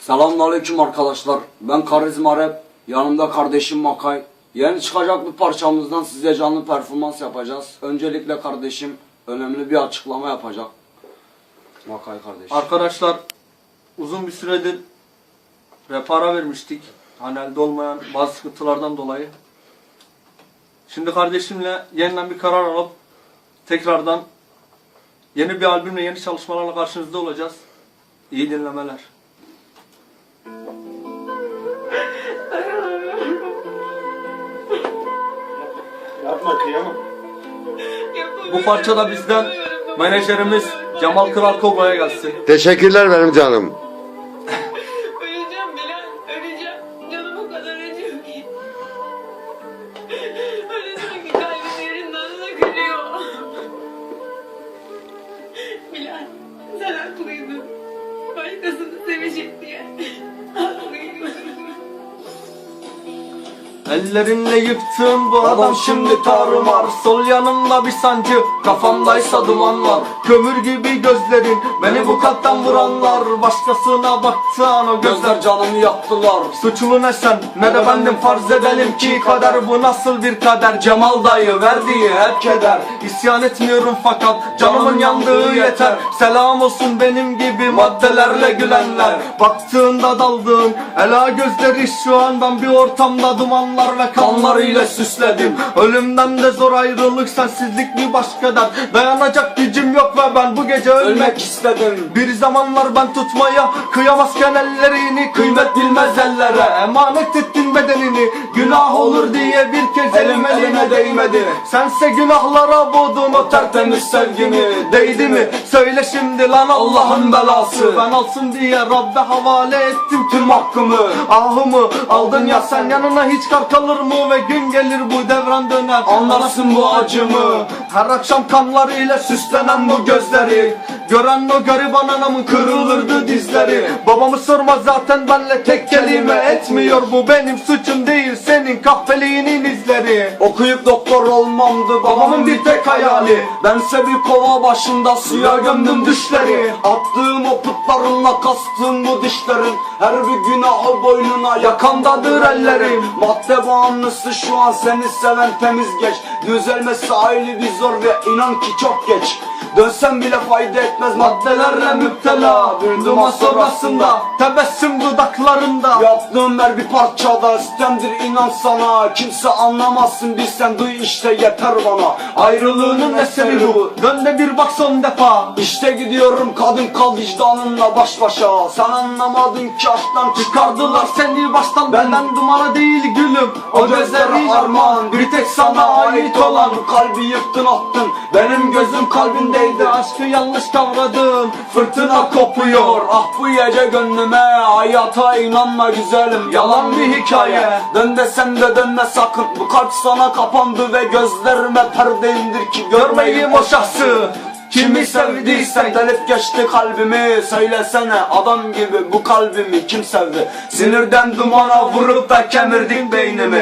Selamünaleyküm arkadaşlar. Ben Karizma Rap. Yanımda kardeşim Makay. Yeni çıkacak bir parçamızdan size canlı performans yapacağız. Öncelikle kardeşim önemli bir açıklama yapacak. Makay kardeşim. Arkadaşlar uzun bir süredir rap ara vermiştik. Hani elde olmayan bazı sıkıntılardan dolayı. Şimdi kardeşimle yeniden bir karar alıp tekrardan yeni bir albümle yeni çalışmalarla karşınızda olacağız. İyi dinlemeler. Yapma kıyamam. Bu parça da bizden menajerimiz Cemal Kral Koba'ya gelsin. Teşekkürler benim canım. Ellerinle yıktığın bu adam şimdi tarumar Sol yanımda bir sancı kafamdaysa duman var. Kömür gibi gözlerin beni bu kalpten vuranlar. Başkasına baktığın o gözler canımı yaktılar. Suçlu ne sen? Ne de bendim farz edelim ki kader bu nasıl bir kader? Cemal dayı verdiği hep keder. İsyan etmiyorum fakat canımın yandığı yeter. Selam olsun benim gibi maddelerle gülenler. Baktığında daldığın ela gözleri şu andan bir ortamda dumanlar ve kanlarıyla süsledim. Ölümden de zor ayrılık sensizlik bir başka dert Dayanacak gücüm yok ve ben bu gece ölmek Ölmek istedim. bir zamanlar ben tutmaya kıyamazken ellerini kıymet bilmez ellere. Emanet ettin bedenini günah olur diye bir kez elim elime değmedi. Sense günahlara boğdun o tertemiz sevgimi Değdi mi? Söyle şimdi lan Allah'ın belası Ben alsın diye Rabbe havale ettim tüm hakkımı Ahımı aldın ya sen yanına hiç kar kalır mı ve gün gelir bu devran döner Anlarsın bu acımı. Her akşam kanlarıyla süslenen bu gözleri Gören o gariban anamın kırılırdı dizleri. Babamı sorma zaten benle tek kelime etmiyor. Bu benim suçum değil senin kahpeliğinin izleri. Okuyup doktor olmamdı babamın bir tek hayali. Bense bir kova başında suya gömdüm düşleri. Attığım o putlarımla kastığım bu dişlerin Her bir günahı boynuna yakandadır ellerim Madde bağımlısı şu an seni seven temiz geç. Düzelmesi ayrı bir zor ve inan ki çok geç Dönsem bile fayda etmez maddelerle müptela. Bir duman sonrasında Tebessüm dudaklarında. Yaptığım her bir parçada sistemdir inan sana. Kimse anlamazsın bilsen duy işte yeter bana. Ayrılığının eseri bu? Dön de bir bak son defa. İşte gidiyorum kadın kal vicdanınla baş başa. Sen anlamadın ki aşktan Çıkardılar seni baştan. Ben- benden dumana değil gülüm O gözleri armağan bir tek sana ait olan Bu kalbi yıktın attın. Benim gözüm kalbindeydi Aşkı yanlış kavradın Fırtına kopuyor. Ah bu gece gönlüme Hayata inanma güzelim. Yalan bir hikaye. Dön desem de dönme sakın. Bu kalp sana kapandı ve gözlerime perde indir ki Görmeyeyim o şahsı. Kimi sevdiysen delip geçti kalbimi. Söylesene adam gibi bu kalbimi kim sevdi? Sinirden dumana vurup da kemirdik beynimi